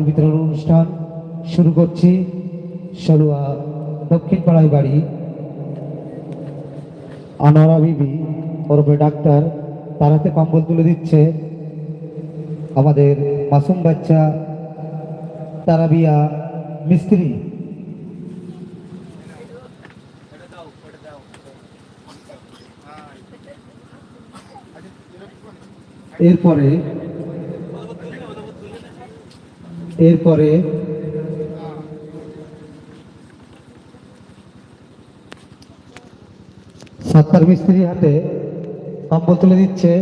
কম্বল বিতরণ অনুষ্ঠান শুরু করছি সরুয়া দক্ষিণ পাড়ায় বাড়ি। আনোয়ারা বিবি, ওরফে ডাক্তার তার হাতে কম্বল তুলে দিচ্ছে। আমাদের মাসুম বাচ্চা, তারাবিয়া, মিস্ত্রি। এরপরে এরপরে সাত্তার মিস্ত্রির হাতে কম্বল তুলে দিচ্ছে।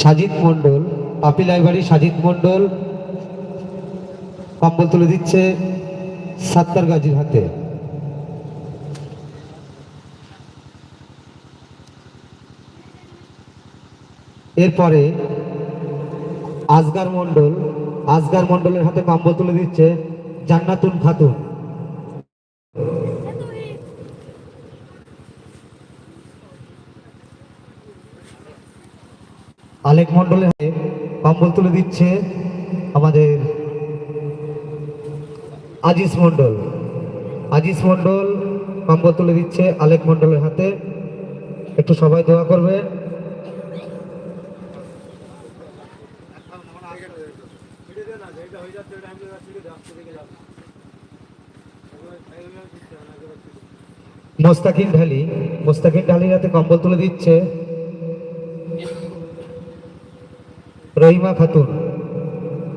সাজিদ মণ্ডল, পাপি বাড়ি সাজিদ মণ্ডল কম্বল তুলে দিচ্ছে সাত্তার গাজীর হাতে। এরপরে আজগার মণ্ডল, আজগার মণ্ডলের হাতে কম্বল তুলে দিচ্ছে জান্নাতুন খাতুন। আলেক মণ্ডলের হাতে কম্বল তুলে দিচ্ছে আমাদের আজিজ মণ্ডল। আজিজ মণ্ডল কম্বল তুলে দিচ্ছে আলেক মণ্ডলের হাতে। একটু সবাই দোয়া করবে মোস্তাকিন ঢালি, মোস্তাকিন ঢালির হাতে কম্বল তুলে দিচ্ছে। রহিমা খাতুন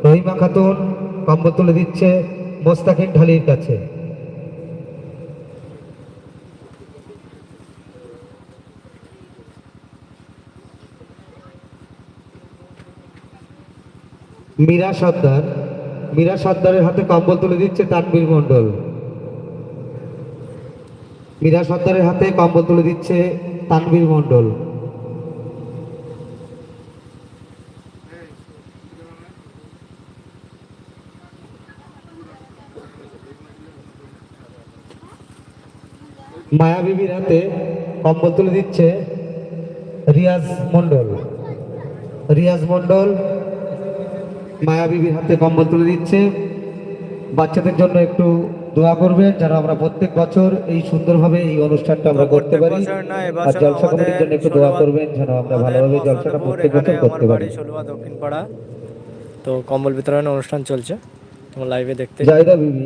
রহিমা খাতুন কম্বল তুলে দিচ্ছে মোস্তাকিন ঢালির কাছে। মীরা সর্দার, মীরা সর্দারের হাতে কম্বল তুলে দিচ্ছে তানবীর মণ্ডল। মীরা সর্দারের হাতে কম্বল তুলে দিচ্ছে তানবীর মণ্ডল। মায়া বিবির হাতে কম্বল তুলে দিচ্ছে রিয়াজ মণ্ডল। রিয়াজ মণ্ডল মায়া বিবির হাতে কম্বল তুলে দিচ্ছে। বাচ্চাদের জন্য একটু দোয়া করবেন যেন আমরা প্রত্যেক বছর এই সুন্দরভাবে এই অনুষ্ঠানটা আমরা করতে পারি। আর জলসা কমিটির জন্য একটু দোয়া করবেন যেন আমরা ভালোভাবে জলসাটা প্রত্যেক বছর করতে পারি। দক্ষিণ পাড়া তো কম্বল বিতরণ অনুষ্ঠান চলছে। তোমার লাইভে দেখতে জায়দা বিবি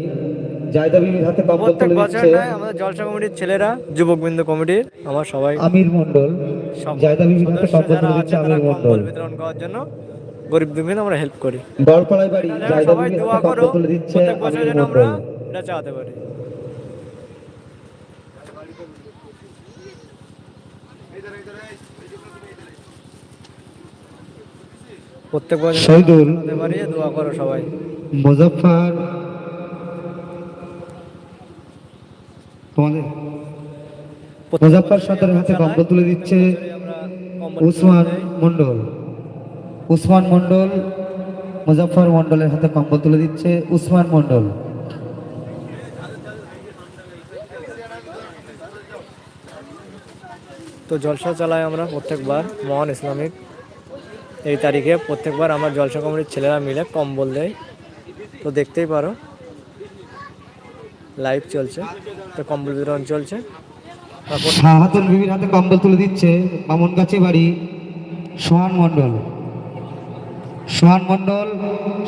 জায়দা বিবির হাতে কম্বল তুলে দিচ্ছে। আমাদের জলসা কমিটির ছেলেরা যুবকবৃন্দ কমিটির আমার সবাই। আমির মণ্ডল সব জায়দা বিবির হাতে কম্বল তুলে দিচ্ছে আমির কম্বল বিতরণ করার জন্য গরিব দুঃখীদের আমরা হেল্প করি। বড়পাড়ায় বাড়ি জায়দা বিবির হাতে কম্বল তুলে দিচ্ছে আমির এটা চালাতে পারি প্রত্যেক বছর শহীদুল। আমরা চালাতে পারি দোয়া করো সবাই তোমাদের হাতে কম্বল তুলে দিচ্ছে আমরা উসমান। মণ্ডল উসমান মণ্ডল মুজফফর মণ্ডলের হাতে কম্বল তুলে দিচ্ছে উসমান মণ্ডল তো জলসা চালাই আমরা প্রত্যেকবার, মহান ইসলামিক। এই তারিখে প্রত্যেকবার আমার জলসা কমিটির ছেলেরা মিলে কম্বল দেয়। তো দেখতেই পারো লাইভ চলছে, তো কম্বল বিতরণ চলছে। হাতে কম্বল তুলে দিচ্ছে বামনগাছি বাড়ি, সোহান মণ্ডল। সোহান মণ্ডল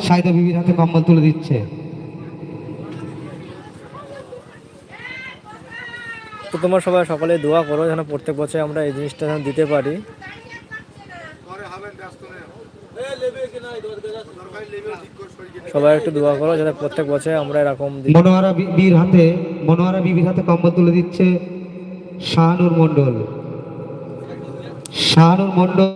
সাইদা বিবির হাতে কম্বল তুলে দিচ্ছে। তো তোমার সবাই সকলে দোয়া করো যেন প্রত্যেক বছর আমরা এই জিনিসটা যেন দিতে পারি। সবাই একটু দোয়া করো যাতে প্রত্যেক বছর আমরা এরকম মনোহারা বিবির হাতে মনোহারা বিবির হাতে কম্বল তুলে দিচ্ছে শাহানুর মন্ডল শাহানুর মন্ডল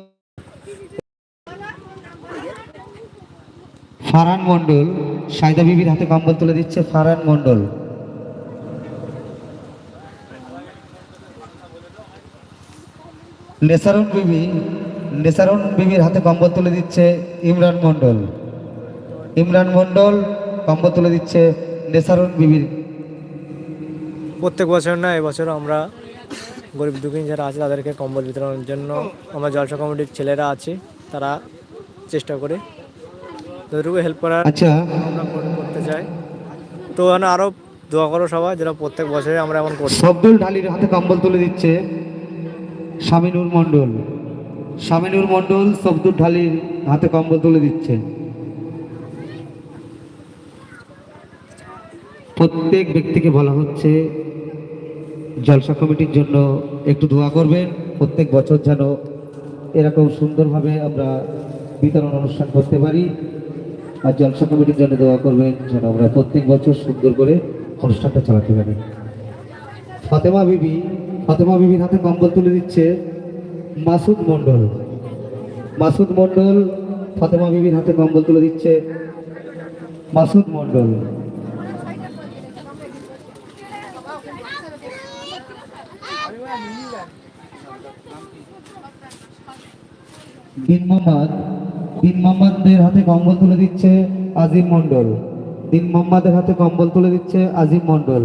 ফারান মন্ডল সাইদা বিবির হাতে কম্বল তুলে দিচ্ছে ফারান মন্ডল নেসারুন বিবি নেসারুন বিবির হাতে কম্বল তুলে দিচ্ছে ইমরান মণ্ডল। ইমরান মণ্ডল কম্বল তুলে দিচ্ছে নেসারুন বিবির। প্রত্যেক বছর না এবছর আমরা গরিব দুঃখী যারা আছে তাদেরকে কম্বল বিতরণের জন্য আমরা জলসা কমিটির ছেলেরা আছে তারা চেষ্টা করে যতটুকু হেল্প করার আচ্ছা। আমরা করতে চাই। তো আরও দোয়া করো সবাই যারা প্রত্যেক বছরে আমরা এমন করছি শব্দুল ঢালির হাতে কম্বল তুলে দিচ্ছে শামিনুর মণ্ডল। শামিনুর মণ্ডল শব্দুল ঢালির হাতে কম্বল তুলে দিচ্ছে প্রত্যেক ব্যক্তিকে বলা হচ্ছে জলসা কমিটির জন্য একটু দোয়া করবেন। প্রত্যেক বছর যেন এরকম সুন্দরভাবে আমরা বিতরণ অনুষ্ঠান করতে পারি। আর জলসা কমিটির জন্য দোয়া করবেন যেন আমরা প্রত্যেক বছর সুন্দর করে অনুষ্ঠানটা চালাতে পারি। ফাতেমা বিবি ফাতেমা বিবির হাতে কম্বল তুলে দিচ্ছে মাসুদ মণ্ডল। মাসুদ মণ্ডল ফাতেমা বিবির হাতে কম্বল তুলে দিচ্ছে মাসুদ মণ্ডল। দিন মোহাম্মদ, দিন মোহাম্মদের হাতে কম্বল তুলে দিচ্ছে আজিম মণ্ডল। দিন মোহাম্মদের হাতে কম্বল তুলে দিচ্ছে আজিম মণ্ডল।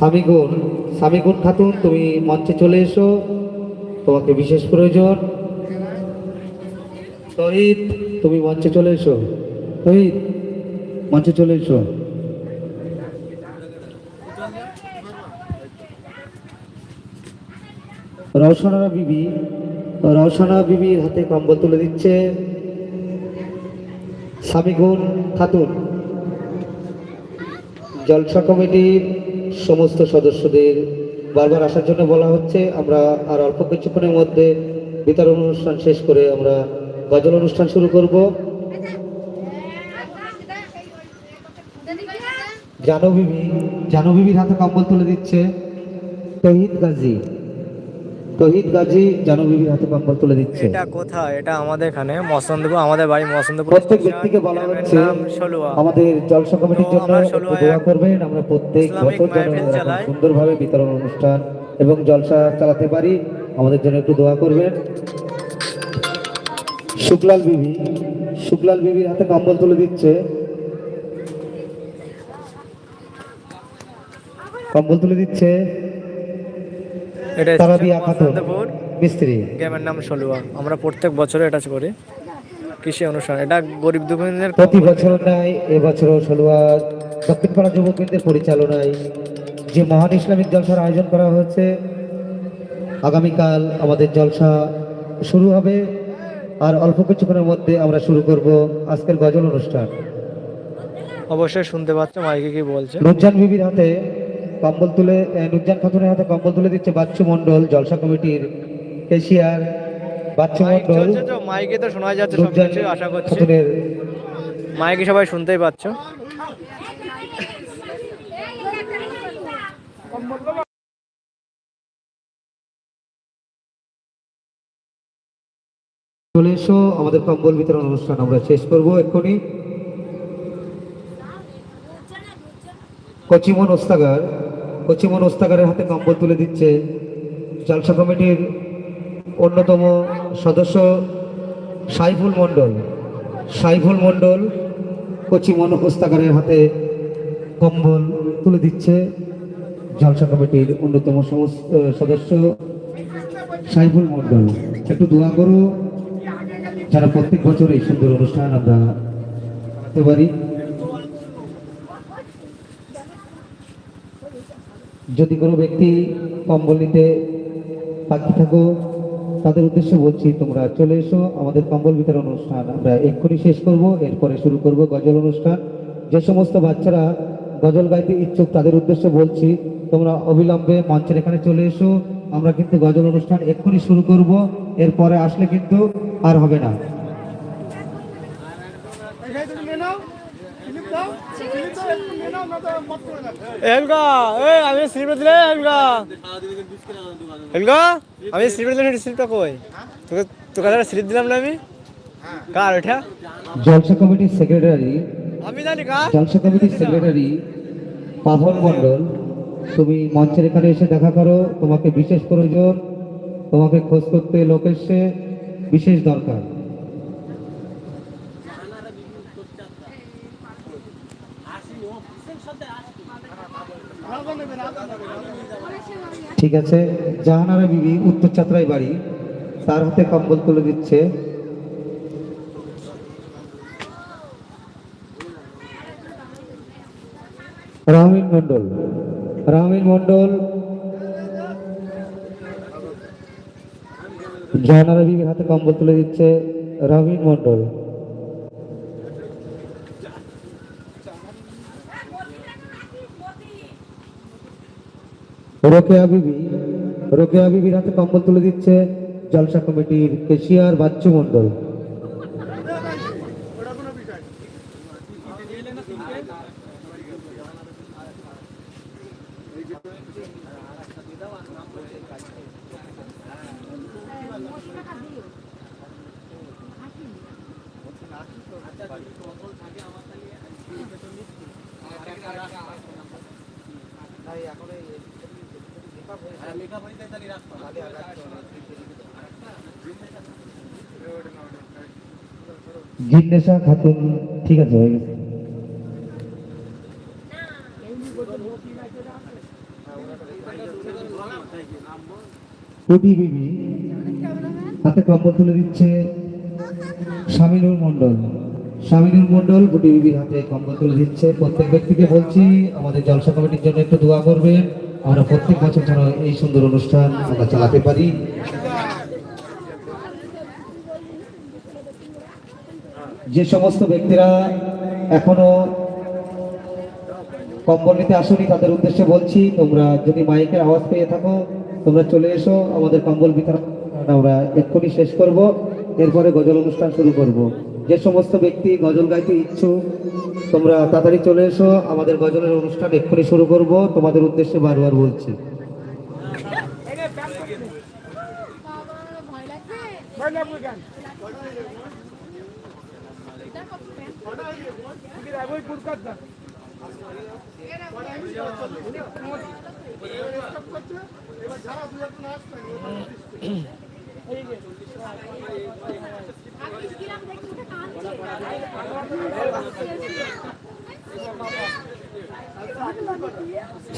সামিগুন সামিগুন খাতুন, তুমি মঞ্চে চলে এসো। তোমাকে বিশেষ প্রয়োজন। তহিত, তুমি মঞ্চে চলে এসো। তহিদ মঞ্চে চলে এসো। রওশনা বিবি, রওশনা বিবির হাতে কম্বল তুলে দিচ্ছে। সামিগুন খাতুন, জলসা কমিটির সমস্ত সদস্যদের বারবার আসার জন্য বলা হচ্ছে, আমরা আর অল্প কিছুক্ষণের মধ্যে বিতরণ অনুষ্ঠান শেষ করে আমরা গজল অনুষ্ঠান শুরু করব। জানবিবি জানবিবির হাতে কম্বল তুলে দিচ্ছে। তহিদ গাজী। তহিদ গাজী হাতে কম্বল তুলে দিচ্ছে। এটা কোথায়? এটা আমাদের এখানে মসন্দপুর আমাদের বাড়ি মসন্দপুর প্রত্যেক ব্যক্তিকে বলা হচ্ছে আমাদের জলসা কমিটির জন্য দোয়া করবেন। আমরা প্রত্যেক বছর যেন। সুন্দরভাবে বিতরণ অনুষ্ঠান এবং জলসা চালাতে পারি। আমাদের জন্য একটু দোয়া করবেন। শুক্লাল বিবি শুক্লাল বিবির হাতে কম্বল তুলে দিচ্ছে। কম্বল তুলে দিচ্ছে। তারাবিয়া খাতুন মিস্ত্রি। গ্রামের নাম সলুয়া। আমরা প্রত্যেক বছরে এটা করি। কৃষি অনুষ্ঠান এটা গরিব দুঃখীদের প্রতি বছর নাই এবছরও সলুয়া দক্ষিণপাড়া যুব কেন্দ্রের পরিচালনায় যে মহান ইসলামিক জলসার আয়োজন করা হয়েছে আগামীকাল আমাদের জলসা শুরু হবে। আর অল্প কিছুক্ষণের মধ্যে আমরা শুরু করব আজকের গজল অনুষ্ঠান। অবশ্যই শুনতে পাচ্ছ মাইকে কি বলছে? নুরজান বিবির হাতে কম্বল তুলে নুরজান খাতুনের হাতে কম্বল তুলে দিচ্ছে বাচ্চু মণ্ডল জলসা কমিটির এশিয়ার বাচ্চু মণ্ডল। মাইকে তো শোনা যাচ্ছে সব কিছু আশা করছি। মাইকে সবাই শুনতেই পাচ্ছ। চলে এসো আমাদের কম্বল বিতরণ অনুষ্ঠান আমরা শেষ করব এক্ষুনি। কচিমন ওস্তাগার কচিমন ওস্তাগারের হাতে কম্বল তুলে দিচ্ছে। জলসা কমিটির অন্যতম সদস্য সাইফুল মণ্ডল। সাইফুল মণ্ডল কচিমন ওস্তাগারের হাতে কম্বল তুলে দিচ্ছে। জলসা কমিটির অন্যতম সমস্ত সদস্য সাইফুল মণ্ডল। একটু দোয়া করো যারা প্রত্যেক বছর এই সুন্দর অনুষ্ঠান আমরা করতে পারি। যদি কোনো ব্যক্তি কম্বল নিতে বাকি থাকো, তাদের উদ্দেশ্যে বলছি তোমরা চলে এসো। আমাদের কম্বল বিতরণ অনুষ্ঠান আমরা এক্ষুনি শেষ করব, এরপরে শুরু করব গজল অনুষ্ঠান। যে সমস্ত বাচ্চারা গজল গাইতে ইচ্ছুক, তাদের উদ্দেশ্যে বলছি, তোমরা অবিলম্বে মঞ্চের এখানে চলে এসো। আমরা কিন্তু গজল অনুষ্ঠান এক্ষুনি শুরু করব, এরপরে আসলে কিন্তু আর হবে না। এলগা এ আমি স্লিপটা দিলে এলগা এলগা আমি স্লিপটা দিলে স্লিপটা কই? তোকে তোকে একটা স্লিপ দিলাম না আমি? কার জলসা কমিটির সেক্রেটারি আমি জানি কার। জলসা কমিটির সেক্রেটারি পাভন মণ্ডল। তুমি মঞ্চের এখানে এসে দেখা করো তোমাকে বিশেষ প্রয়োজন তোমাকে খোঁজ করতে লোক এসছে বিশেষ দরকার। ঠিক আছে। জাহানারা বিবি, উত্তর চাত্রাই বাড়ি। তার হাতে কম্বল তুলে দিচ্ছে। রামিন মন্ডল রামিন মন্ডল জাহানারা বিবির হাতে কম্বল তুলে দিচ্ছে রামিন মন্ডল রোকেয়া বিবি রোকেয়া বিবির হাতে কম্বল তুলে দিচ্ছে জলসা কমিটির কেশিয়ার বাচ্চু মন্ডল খাতুন, ঠিক আছে, হয়ে গেছে। হাতে কম্বল তুলে দিচ্ছে শামিনুর মন্ডল শামিনুর মন্ডল গুটি বিবির হাতে কম্বল তুলে দিচ্ছে। প্রত্যেক ব্যক্তিকে বলছি, আমাদের জলসা কমিটির জন্য একটু দোয়া করবেন। আমরা প্রত্যেক বছর যেন এই সুন্দর অনুষ্ঠান আমরা চালাতে পারি। যে সমস্ত ব্যক্তিরা এখনও কম্বল নিতে আসুনি, তাদের উদ্দেশ্যে বলছি, তোমরা যদি মাইকের আওয়াজ পেয়ে থাকো, তোমরা চলে এসো, আমাদের কম্বল বিতরণ আমরা এক্ষুনি শেষ করব, এরপরে গজল অনুষ্ঠান শুরু করব। যে সমস্ত ব্যক্তি গজল গাইতে ইচ্ছুক, তোমরা তাড়াতাড়ি চলে এসো, আমাদের গজলের অনুষ্ঠান এক্ষুনি শুরু করব, তোমাদের উদ্দেশ্যে বারবার বলছি। দেখি উঠে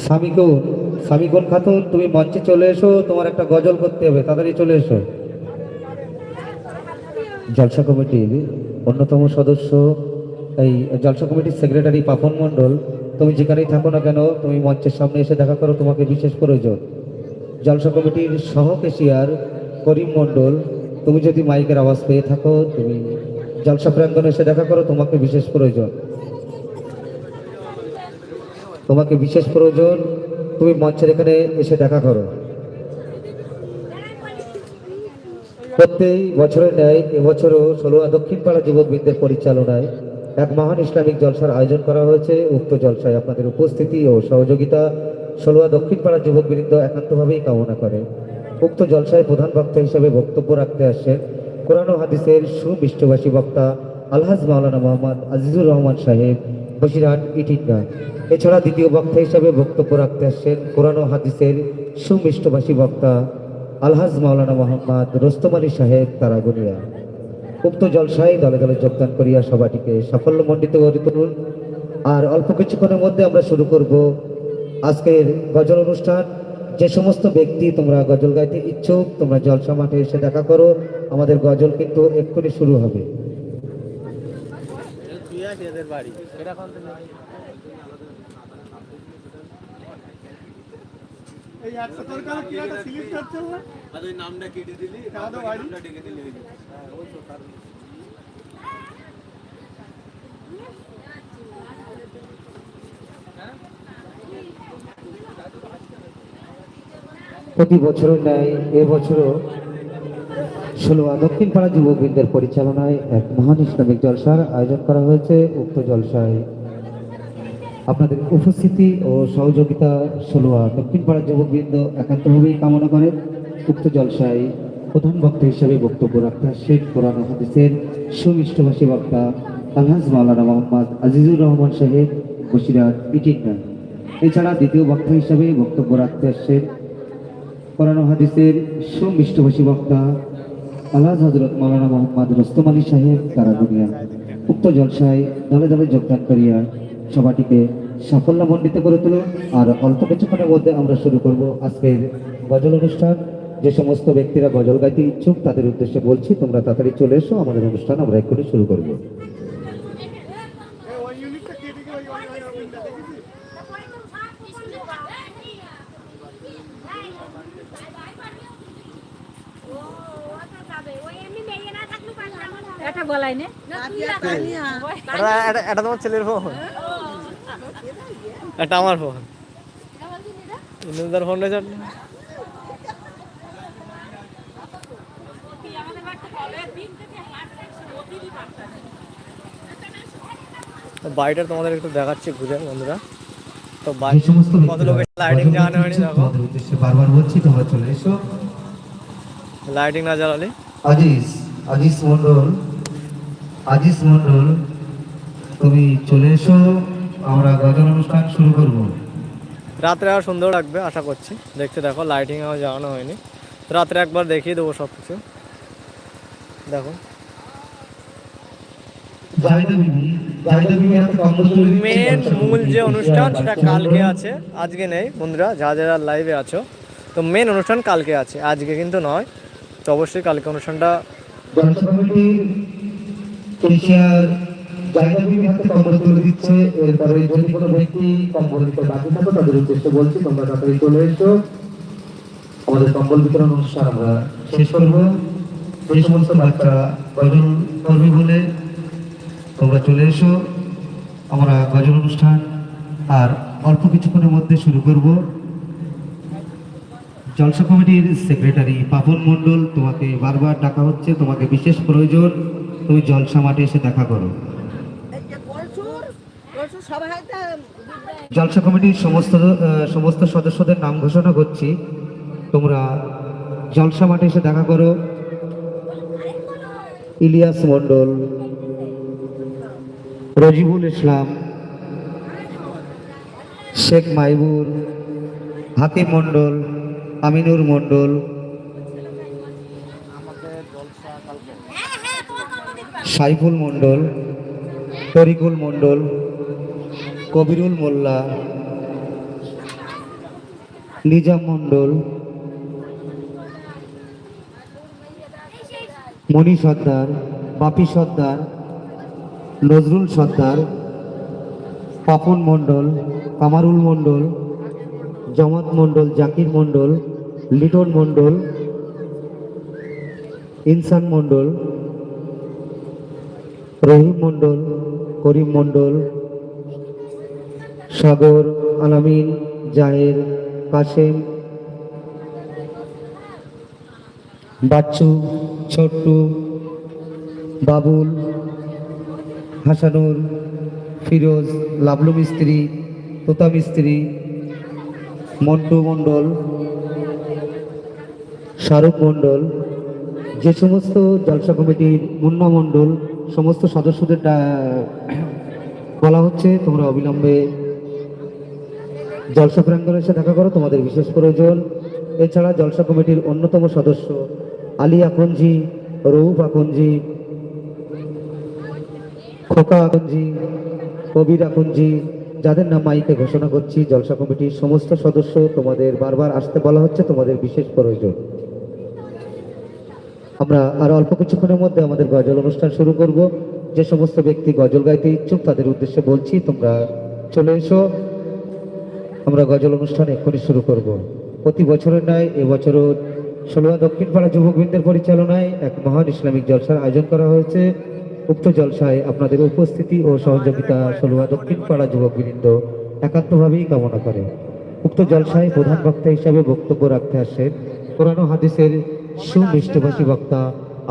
স্বামীকুন স্বামীকুন খাতুন, তুমি মঞ্চে চলে এসো, তোমার একটা গজল করতে হবে, তাড়াতাড়ি চলে এসো। জলসা কমিটির অন্যতম সদস্য এই জলসা কমিটির সেক্রেটারি পাপন মণ্ডল, তুমি যেখানেই থাকো না কেন, তুমি মঞ্চের সামনে এসে দেখা করো, তোমাকে বিশেষ প্রয়োজন। জলসা কমিটির সহ কেশিয়ার করিম মণ্ডল, তুমি যদি মাইকের আওয়াজ পেয়ে থাকো, তুমি জলসা প্রাঙ্গণে এসে দেখা করো, তোমাকে বিশেষ প্রয়োজন। তোমাকে বিশেষ প্রয়োজন, তুমি মঞ্চের এখানে এসে দেখা করো। প্রত্যেক বছরের ন্যায় এবছরও ষোলোয়া দক্ষিণ পাড়া পরিচালনায় এক মহান ইসলামিক জলসার আয়োজন করা হয়েছে। উক্ত জলসায় আপনাদের উপস্থিতি ও সহযোগিতা ষোলোয়া দক্ষিণ পাড়া যুবকবৃন্দ একান্তভাবেই কামনা করে। উক্ত জলসায় প্রধান বক্তা হিসেবে বক্তব্য রাখতে আসছেন কোরআন হাদিসের সুমিষ্টভাষী বক্তা আলহাজ মাওলানা মোহাম্মদ আজিজুর রহমান সাহেব, বসিরহাট ইটিঙ্গা এছাড়া দ্বিতীয় বক্তা হিসেবে বক্তব্য রাখতে আসছেন কোরআন হাদিসের সুমিষ্টভাষী বক্তা আলহাজ মাওলানা মোহাম্মদ রোস্তম আলী সাহেব, তারাগুনিয়া। উক্ত জলসায় দলে দলে যোগদান করিয়া সভাটিকে সাফল্যমণ্ডিত করে তুলুন। আর অল্প কিছুক্ষণের মধ্যে আমরা শুরু করব আজকের গজল অনুষ্ঠান। যে সমস্ত ব্যক্তি তোমরা গজল গাইতে ইচ্ছুক তোমরা জলসা মাঠে এসে দেখা করো। আমাদের গজল কিন্তু এক্ষুনি শুরু হবে। এই একশো টাকা কি একটা স্লিপ করছে না আর ওই নামটা কেটে দিলি? নামটা ডেকে দিলি। প্রতি বছরের ন্যায় এবছরও ষোলোয়া দক্ষিণ পাড়া যুবকবৃন্দের পরিচালনায় এক মহান ইসলামিক জলসার আয়োজন করা হয়েছে, উক্ত জলসায়। আপনাদের উপস্থিতি ও সহযোগিতা ষোলোয়া দক্ষিণ পাড়া যুবকবৃন্দ একান্তভাবেই কামনা করে উক্ত জলসায়। প্রধান বক্তা হিসেবে বক্তব্য রাখতে শেখ কোরআন হাদিসের সুমিষ্টভাষী বক্তা আলহাজ মাওলানা মোহাম্মদ আজিজুর রহমান সাহেব বসিরাট পিটিকনা এছাড়া দ্বিতীয় বক্তা হিসেবে বক্তব্য রাখতে আসছেন কোরআন হাদিসের সুমিষ্টভাষী বক্তা আলহাজ হজরত মাওলানা মোহাম্মদ রস্তম আলী সাহেব কারাগুনিয়া উক্ত জলসায় দলে দলে যোগদান করিয়া সভাটিকে সাফল্যমণ্ডিত করে তুলুন। আর অল্প কিছুক্ষণের মধ্যে আমরা শুরু করব আজকের গজল অনুষ্ঠান। যে সমস্ত ব্যক্তিরা গজল গাইতে ইচ্ছুক তাদের উদ্দেশ্যে বলছি তোমরা তাড়াতাড়ি চলে এসো আমাদের অনুষ্ঠান আমরা এক্ষুনি শুরু করব। এটা বলাই নে। এটা এটা- এটা তোমার ছেলের ফোন। এটা আমার ফোন। ইন্দুদার ফোন। রয়েছে বাড়িটা তোমাদের একটু দেখাচ্ছি ঘুরে বন্ধুরা। তো বাড়ি সমস্ত কত লোকের লাইটিং জ্বালানো হয়নি দেখো। উদ্দেশ্যে বারবার বলছি তোমরা চলে এসো। লাইটিং না জ্বালালে? আজিজ আজিজ মন্ডল আজিজ মন্ডল তুমি চলে এসো আমরা গজল অনুষ্ঠান শুরু করব। রাত্রে আর সুন্দর লাগবে আশা করছি। দেখতে দেখো লাইটিং আমার জ্বালানো হয়নি। রাত্রে একবার দেখিয়ে দেবো সব কিছু দেখো জাহিদা বিবি জাহিদা বিবি হাতে কম্বল তুলে দিচ্ছে, মেন মূল যে অনুষ্ঠান সেটা কালকে আছে আজকে নেই বন্ধুরা যারা যারা লাইভে আছো। তো মেন অনুষ্ঠান কালকে আছে আজকে কিন্তু নয়। তো অবশ্যই কালকে অনুষ্ঠানটা হাতে কম্বল তুলে দিচ্ছে? এরপরে যদি কোনো ব্যক্তি কম্বল দিতে বাকি থাকো তাদের উদ্দেশ্যে বলছি তোমরা তাড়াতাড়ি চলে এসো। আমাদের কম্বল বিতরণ অনুষ্ঠান আমরা শেষ করব। যে সমস্ত বাচ্চারা করবে বলে তোমরা চলে এসো। আমরা গজল অনুষ্ঠান আর অল্প কিছুক্ষণের মধ্যে শুরু করব। জলসা কমিটির সেক্রেটারি পাপন মণ্ডল তোমাকে বারবার ডাকা হচ্ছে তোমাকে বিশেষ প্রয়োজন। তুমি জলসা মাঠে এসে দেখা করো। জলসা কমিটির সমস্ত সমস্ত সদস্যদের নাম ঘোষণা করছি। তোমরা জলসা মাঠে এসে দেখা করো। ইলিয়াস মণ্ডল। রজিবুল ইসলাম, শেখ মাইবুর হাতিম মণ্ডল, আমিনুর মণ্ডল, সাইফুল মণ্ডল, তরিকুল মণ্ডল, কবিরুল মোল্লা, নিজাম মণ্ডল মণি সর্দার, বাপি সর্দার নজরুল সর্দার, পাপন মণ্ডল, কামারুল মণ্ডল, জমাত মণ্ডল, জাকির মণ্ডল, লিটন মণ্ডল, ইনসান মণ্ডল, রহিম মণ্ডল, করিম মণ্ডল, সাগর, আলামিন, জাহের, কাসেম, বাচ্চু, ছোট্টু, বাবুল হাসানুর, ফিরোজ, লাবলু মিস্ত্রি, তোতা মিস্ত্রি, মন্টু মণ্ডল, শাহরুখ মণ্ডল, যে সমস্ত জলসা কমিটির মুন্না মণ্ডল, সমস্ত সদস্যদের বলা হচ্ছে, তোমরা অবিলম্বে জলসা প্রাঙ্গণে এসে দেখা করো, তোমাদের বিশেষ প্রয়োজন। এছাড়া জলসা কমিটির অন্যতম সদস্য আলী আকঞ্জি, রৌফ আকঞ্জি খোকা আকঞ্জি কবির আকঞ্জি যাদের নাম মাইকে ঘোষণা করছি, জলসা কমিটির সমস্ত সদস্য, তোমাদের বারবার আসতে বলা হচ্ছে, তোমাদের বিশেষ প্রয়োজন। আমরা আর অল্প কিছুক্ষণের মধ্যে আমাদের গজল অনুষ্ঠান শুরু করব। যে সমস্ত ব্যক্তি গজল গাইতে ইচ্ছুক, তাদের উদ্দেশ্যে বলছি, তোমরা চলে এসো। আমরা গজল অনুষ্ঠান এক্ষুনি শুরু করব। প্রতি বছরের ন্যায় এবছরও ষোলোয়া দক্ষিণ পাড়া যুবকবৃন্দের পরিচালনায় এক মহান ইসলামিক জলসার আয়োজন করা হয়েছে। উক্ত জলসায় আপনাদের উপস্থিতি ও সহযোগিতা ষোলোয়া দক্ষিণ পাড়া যুবকবৃন্দ একান্তভাবেই কামনা করে। উক্ত জলসায় প্রধান বক্তা হিসাবে বক্তব্য রাখতে আসেন ও হাদিসের সুমিষ্টভাষী বক্তা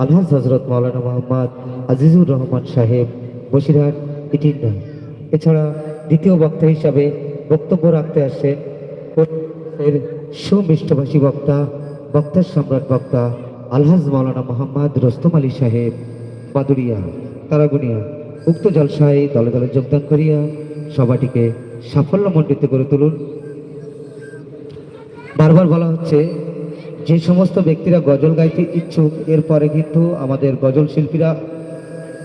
আলহাজ হজরত মাওলানা মোহাম্মদ আজিজুর রহমান সাহেব, বসিরহাট, ইটিন্ডা। এছাড়া দ্বিতীয় বক্তা হিসাবে বক্তব্য রাখতে আসেন এর সুমিষ্টভাষী বক্তা, বক্তার সম্রাট বক্তা আলহাজ মাওলানা মোহাম্মদ রস্তম আলী সাহেব। বাদুরিয়া তারাগুনিয়া, উক্ত জলসায় দলে দলে যোগদান করিয়া সভাটিকে সাফল্যমণ্ডিত করে তুলুন। বারবার বলা হচ্ছে, যে সমস্ত ব্যক্তিরা গজল গাইতে ইচ্ছুক, এরপরে কিন্তু আমাদের গজল শিল্পীরা,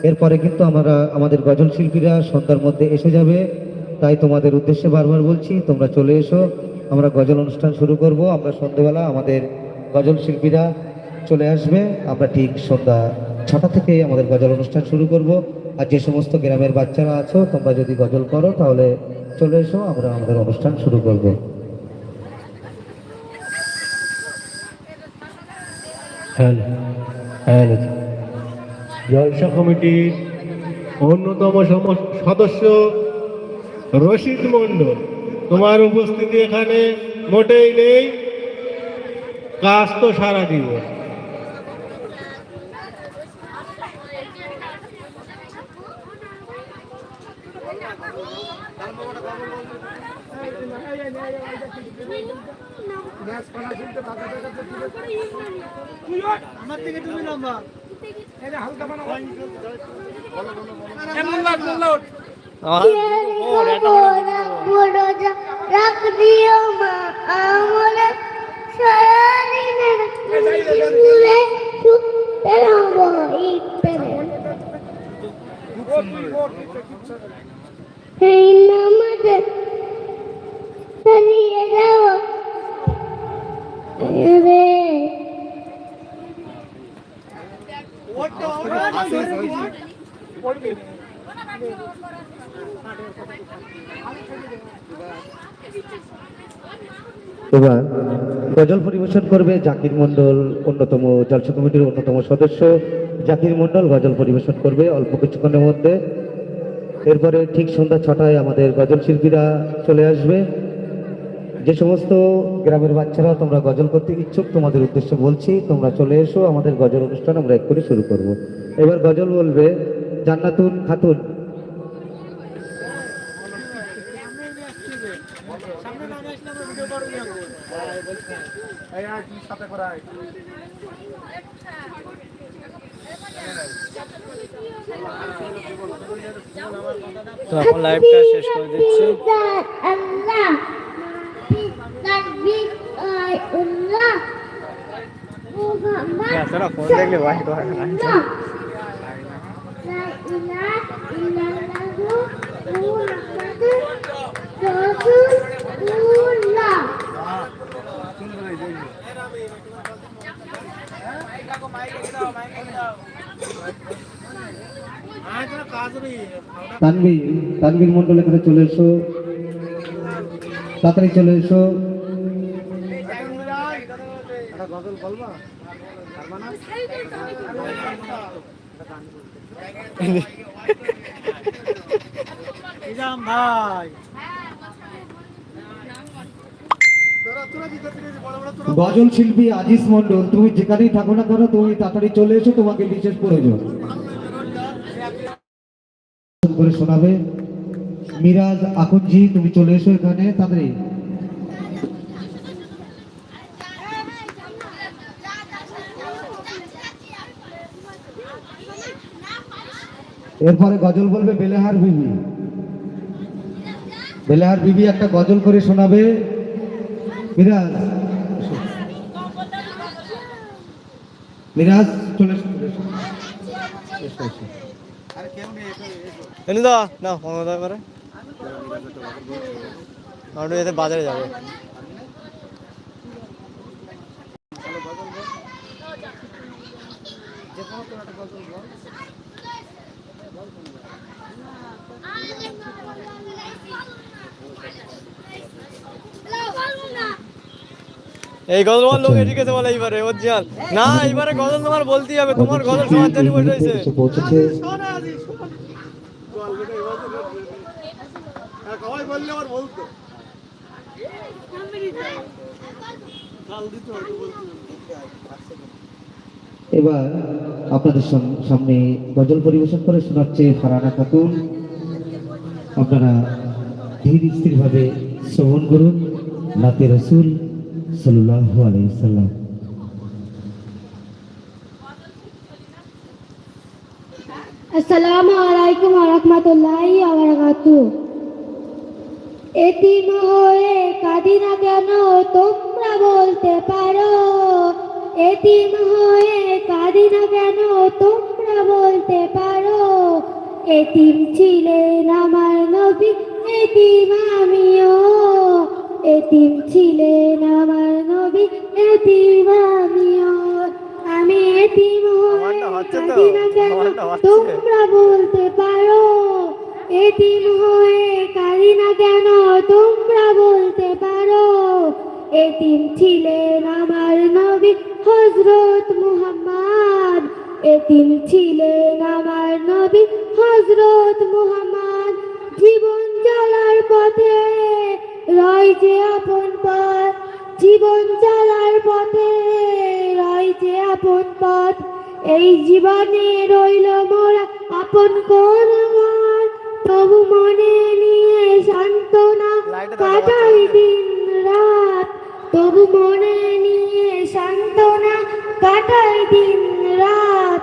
এরপরে কিন্তু আমরা, আমাদের গজল শিল্পীরা সন্ধ্যার মধ্যে এসে যাবে। তাই তোমাদের উদ্দেশ্যে বারবার বলছি, তোমরা চলে এসো, আমরা গজল অনুষ্ঠান শুরু করব। আমরা সন্ধ্যেবেলা আমাদের গজল শিল্পীরা চলে আসবে। আমরা ঠিক সন্ধ্যা ছটা থেকে আমাদের গজল অনুষ্ঠান শুরু করব। আর যে সমস্ত গ্রামের বাচ্চারা আছো, তোমরা যদি গজল করো, তাহলে চলে এসো, আমরা আমাদের অনুষ্ঠান শুরু করব। জলসা কমিটির অন্যতম সদস্য রশিদ মণ্ডল। তোমার উপস্থিতি এখানে মোটেই নেই। কাজ তো সারা জীবন। আমার থেকে তুমি লম্বা এটা হালকা বানা আমার বড় রাখ দিও মা আমল সারাদিনের তুলে সুখের হব ইত্যাদি এই নামাজে চালিয়ে যাও। রে এবার গজল পরিবেশন করবে জাকির মণ্ডল, অন্যতম জলসা কমিটির অন্যতম সদস্য। জাকির মণ্ডল গজল পরিবেশন করবে অল্প কিছুক্ষণের মধ্যে। এরপরে ঠিক সন্ধ্যা ছটায় আমাদের গজল শিল্পীরা চলে আসবে। যে সমস্ত গ্রামের বাচ্চারা তোমরা গজল করতে ইচ্ছুক তোমাদের উদ্দেশ্যে বলছি তোমরা চলে এসো আমাদের গজল অনুষ্ঠান আমরা এক করে শুরু করব। এবার গজল বলবে জান্নাতুন খাতুন। তো এখন লাইভটা শেষ করে দিচ্ছি। তারা ফোন দেখলে ভাই করে না। তানভীর তানভীর মণ্ডল এখানে চলে এসো। তাড়াতাড়ি চলে এসো নিজাম ভাই তোরা তোরা জিতে পেরেছিস বড় বড় তোরা গজল শিল্পী আজিজ মণ্ডল, তুমি যেখানেই থাকো না কেন, তুমি তাড়াতাড়ি চলে এসো, তোমাকে বিশেষ প্রয়োজন। করে শোনাবে। মিরাজ আকুঞ্জি, তুমি চলে এসো এখানে, তাড়াতাড়ি। এরপরে গজল বলবে বেলেহার বিবি। বেলেহার বিবি একটা গজল করে শোনাবে। মিরাজ। মিরাজ চলে। এনে দাও না ফোন দাও করে। আমরা বাজারে যাব। এই গজল তোমার লোক এদিকে তো বলে এইবারে অরিজিনাল না এইবারে গজল তোমার বলতেই হবে তোমার গজল শোনার জন্য বসে রয়েছে। বেটা এবার আপনাদের সাম- সামনে গজল পরিবেশন করে শোনাচ্ছে ফারানা খাতুন। আপনারা ধীর স্থিরভাবে শ্রবণ করুন নাতে রসুল। সাল্লাহ আলাইকুম রহমতুল্লাহি আবরাকাতু এতিম হয়ে কাঁদি না বলতে পারো। এতিম হয়ে কাঁদি কেন? তোমরা বলতে পারো। এতিম ছিলেন আমার নবী, এতিম আমিও। এতিম ছিলেন আমার নবী এতিম আমিও। আমি এতিম কাঁদি না কেন? তোমরা বলতে পারো এতিম হয়ে কাঁদি না কেন? তোমরা বলতে পারো এতিম ছিলেন আমার নবী হজরত মুহাম্মদ। এতিম ছিলেন আমার নবী হজরত মুহাম্মদ। জীবন চলার পথে রয় যে আপন পথ জীবন চলার পথে। রয় যে আপন পথ এই জীবনে রইল মোরা আপন কোন ঘর তবু মনে নিয়ে সান্ত্বনা কাটাই দিন রাত তবু মনে নিয়ে সান্ত্বনা কাটাই দিন রাত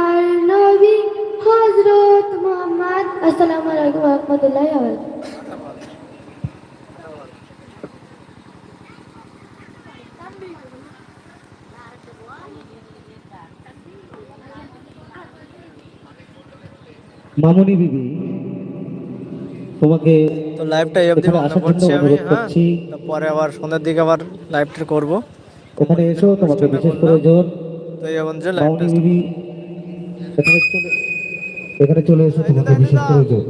আসসালামু আলাইকুম রাহমাতুল্লাহি মামুনি বিবি তোমাকে তো লাইভটা এই অবধি বন্ধ আসার জন্য করছি আমি অনুরোধ হ্যাঁ। করছি। তারপরে আবার সন্ধ্যার দিকে আবার লাইভটা করব। এখানে এসো তোমাকে বিশেষ প্রয়োজন। তো এই অবধি লাইভটা মামুনি বিবি এখানে চলে এখানে চলে এসো তোমাকে বিশেষ প্রয়োজন।